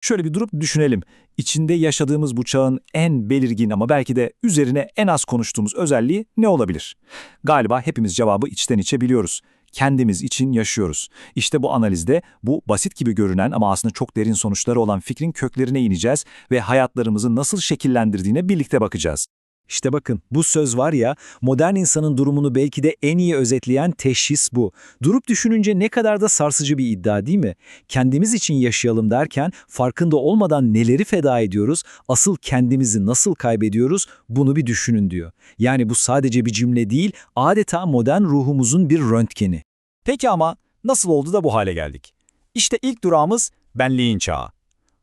Şöyle bir durup düşünelim. İçinde yaşadığımız bu çağın en belirgin ama belki de üzerine en az konuştuğumuz özelliği ne olabilir? Galiba hepimiz cevabı içten içe biliyoruz. Kendimiz için yaşıyoruz. İşte bu analizde bu basit gibi görünen ama aslında çok derin sonuçları olan fikrin köklerine ineceğiz ve hayatlarımızı nasıl şekillendirdiğine birlikte bakacağız. İşte bakın bu söz var ya modern insanın durumunu belki de en iyi özetleyen teşhis bu. Durup düşününce ne kadar da sarsıcı bir iddia değil mi? Kendimiz için yaşayalım derken farkında olmadan neleri feda ediyoruz, asıl kendimizi nasıl kaybediyoruz bunu bir düşünün diyor. Yani bu sadece bir cümle değil adeta modern ruhumuzun bir röntgeni. Peki ama nasıl oldu da bu hale geldik? İşte ilk durağımız benliğin çağı.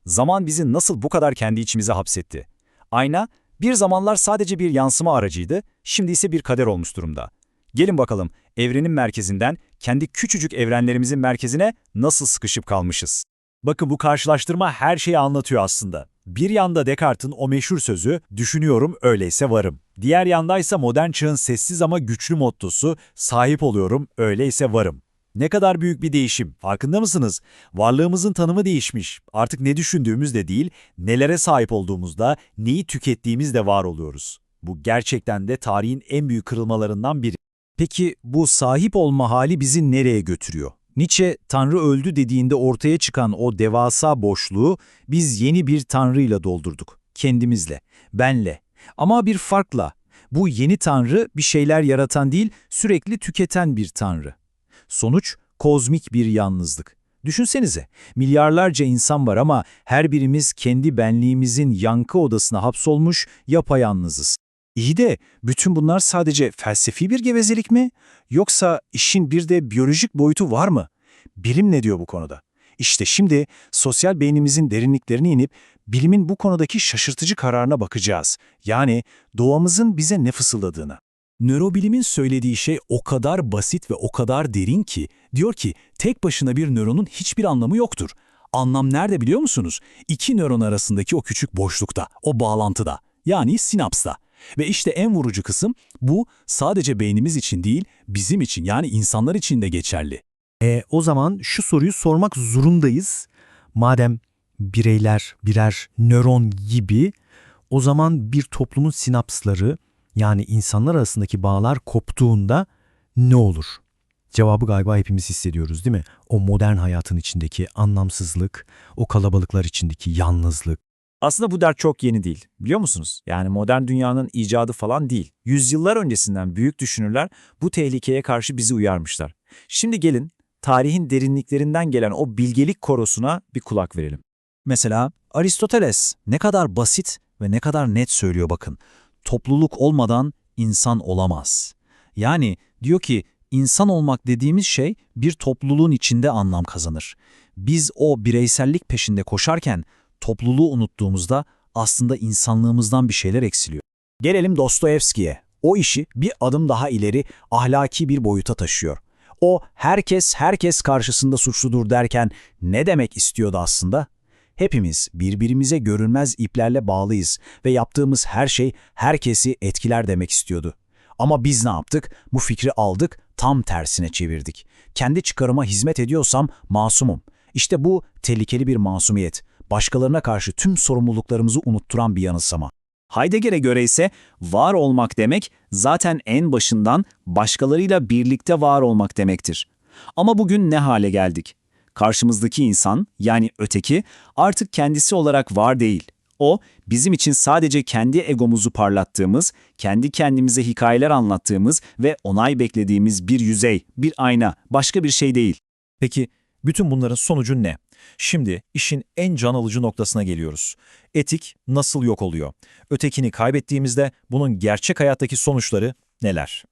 Zaman bizi nasıl bu kadar kendi içimize hapsetti? Ayna bir zamanlar sadece bir yansıma aracıydı, şimdi ise bir kader olmuş durumda. Gelin bakalım evrenin merkezinden kendi küçücük evrenlerimizin merkezine nasıl sıkışıp kalmışız? Bakın bu karşılaştırma her şeyi anlatıyor aslında. Bir yanda Descartes'in o meşhur sözü, düşünüyorum öyleyse varım. Diğer yandaysa modern çağın sessiz ama güçlü mottosu, sahip oluyorum öyleyse varım. Ne kadar büyük bir değişim, farkında mısınız? Varlığımızın tanımı değişmiş. Artık ne düşündüğümüz de değil, nelere sahip olduğumuzda, neyi tükettiğimizde var oluyoruz. Bu gerçekten de tarihin en büyük kırılmalarından biri. Peki bu sahip olma hali bizi nereye götürüyor? Nietzsche, Tanrı öldü dediğinde ortaya çıkan o devasa boşluğu biz yeni bir Tanrı'yla doldurduk. Kendimizle, benle. Ama bir farkla. Bu yeni Tanrı bir şeyler yaratan değil, sürekli tüketen bir Tanrı. Sonuç, kozmik bir yalnızlık. Düşünsenize, milyarlarca insan var ama her birimiz kendi benliğimizin yankı odasına hapsolmuş yapayalnızız. İyi de bütün bunlar sadece felsefi bir gevezelik mi? Yoksa işin bir de biyolojik boyutu var mı? Bilim ne diyor bu konuda? İşte şimdi sosyal beynimizin derinliklerine inip bilimin bu konudaki şaşırtıcı kararına bakacağız. Yani doğamızın bize ne fısıldadığını. Nörobilimin söylediği şey o kadar basit ve o kadar derin ki, diyor ki tek başına bir nöronun hiçbir anlamı yoktur. Anlam nerede biliyor musunuz? İki nöron arasındaki o küçük boşlukta, o bağlantıda, yani sinapsta. Ve işte en vurucu kısım bu sadece beynimiz için değil, bizim için yani insanlar için de geçerli. E, o zaman şu soruyu sormak zorundayız. Madem bireyler birer nöron gibi, o zaman bir toplumun sinapsları yani insanlar arasındaki bağlar koptuğunda ne olur? Cevabı galiba hepimiz hissediyoruz değil mi? O modern hayatın içindeki anlamsızlık, o kalabalıklar içindeki yalnızlık. Aslında bu dert çok yeni değil, biliyor musunuz? Yani modern dünyanın icadı falan değil. Yüzyıllar öncesinden büyük düşünürler bu tehlikeye karşı bizi uyarmışlar. Şimdi gelin, tarihin derinliklerinden gelen o bilgelik korosuna bir kulak verelim. Mesela Aristoteles ne kadar basit ve ne kadar net söylüyor bakın. Topluluk olmadan insan olamaz. Yani diyor ki insan olmak dediğimiz şey bir topluluğun içinde anlam kazanır. Biz o bireysellik peşinde koşarken topluluğu unuttuğumuzda aslında insanlığımızdan bir şeyler eksiliyor. Gelelim Dostoyevski'ye. O işi bir adım daha ileri ahlaki bir boyuta taşıyor. O herkes herkes karşısında suçludur derken ne demek istiyordu aslında? Hepimiz birbirimize görünmez iplerle bağlıyız ve yaptığımız her şey herkesi etkiler demek istiyordu. Ama biz ne yaptık? Bu fikri aldık, tam tersine çevirdik. Kendi çıkarıma hizmet ediyorsam masumum. İşte bu tehlikeli bir masumiyet. Başkalarına karşı tüm sorumluluklarımızı unutturan bir yanılsama. Heidegger'e göre ise var olmak demek zaten en başından başkalarıyla birlikte var olmak demektir. Ama bugün ne hale geldik? Karşımızdaki insan yani öteki artık kendisi olarak var değil. O bizim için sadece kendi egomuzu parlattığımız, kendi kendimize hikayeler anlattığımız ve onay beklediğimiz bir yüzey, bir ayna, başka bir şey değil. Peki bütün bunların sonucu ne? Şimdi işin en can alıcı noktasına geliyoruz. Etik nasıl yok oluyor? Ötekini kaybettiğimizde bunun gerçek hayattaki sonuçları neler?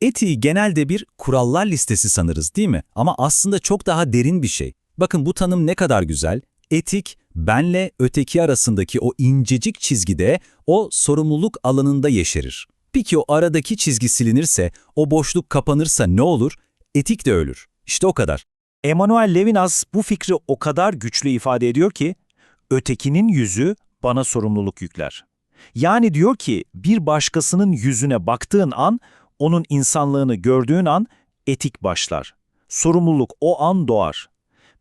Etiği genelde bir kurallar listesi sanırız değil mi? Ama aslında çok daha derin bir şey. Bakın bu tanım ne kadar güzel. Etik, benle öteki arasındaki o incecik çizgide, o sorumluluk alanında yeşerir. Peki o aradaki çizgi silinirse, o boşluk kapanırsa ne olur? Etik de ölür. İşte o kadar. Emmanuel Levinas bu fikri o kadar güçlü ifade ediyor ki, ötekinin yüzü bana sorumluluk yükler. Yani diyor ki bir başkasının yüzüne baktığın an, onun insanlığını gördüğün an etik başlar. Sorumluluk o an doğar.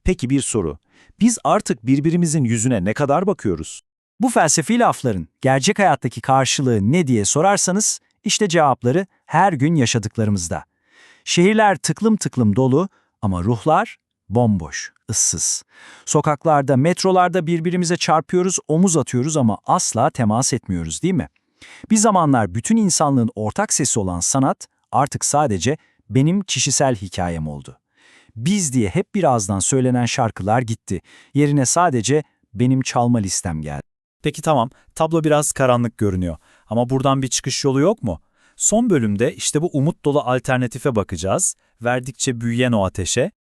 Peki bir soru. Biz artık birbirimizin yüzüne ne kadar bakıyoruz? Bu felsefi lafların gerçek hayattaki karşılığı ne diye sorarsanız, işte cevapları her gün yaşadıklarımızda. Şehirler tıklım tıklım dolu ama ruhlar bomboş, ıssız. Sokaklarda, metrolarda birbirimize çarpıyoruz, omuz atıyoruz ama asla temas etmiyoruz değil mi? Bir zamanlar bütün insanlığın ortak sesi olan sanat artık sadece benim kişisel hikayem oldu. Biz diye hep bir ağızdan söylenen şarkılar gitti. Yerine sadece benim çalma listem geldi. Peki tamam, tablo biraz karanlık görünüyor. Ama buradan bir çıkış yolu yok mu? Son bölümde işte bu umut dolu alternatife bakacağız. Verdikçe büyüyen o ateşe.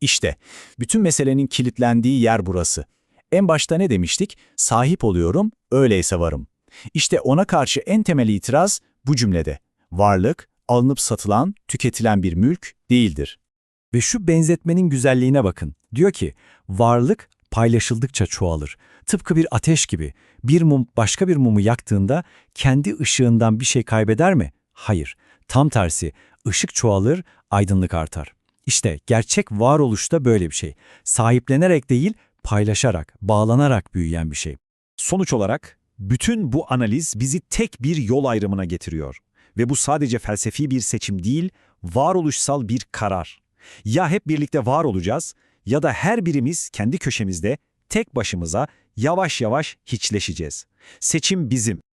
İşte, bütün meselenin kilitlendiği yer burası. En başta ne demiştik? Sahip oluyorum, öyleyse varım. İşte ona karşı en temel itiraz bu cümlede. Varlık, alınıp satılan, tüketilen bir mülk değildir. Ve şu benzetmenin güzelliğine bakın. Diyor ki, varlık paylaşıldıkça çoğalır. Tıpkı bir ateş gibi. Bir mum başka bir mumu yaktığında kendi ışığından bir şey kaybeder mi? Hayır. Tam tersi, ışık çoğalır, aydınlık artar. İşte gerçek varoluşta böyle bir şey. Sahiplenerek değil, paylaşarak, bağlanarak büyüyen bir şey. Sonuç olarak bütün bu analiz bizi tek bir yol ayrımına getiriyor. Ve bu sadece felsefi bir seçim değil, varoluşsal bir karar. Ya hep birlikte var olacağız ya da her birimiz kendi köşemizde tek başımıza yavaş yavaş hiçleşeceğiz. Seçim bizim.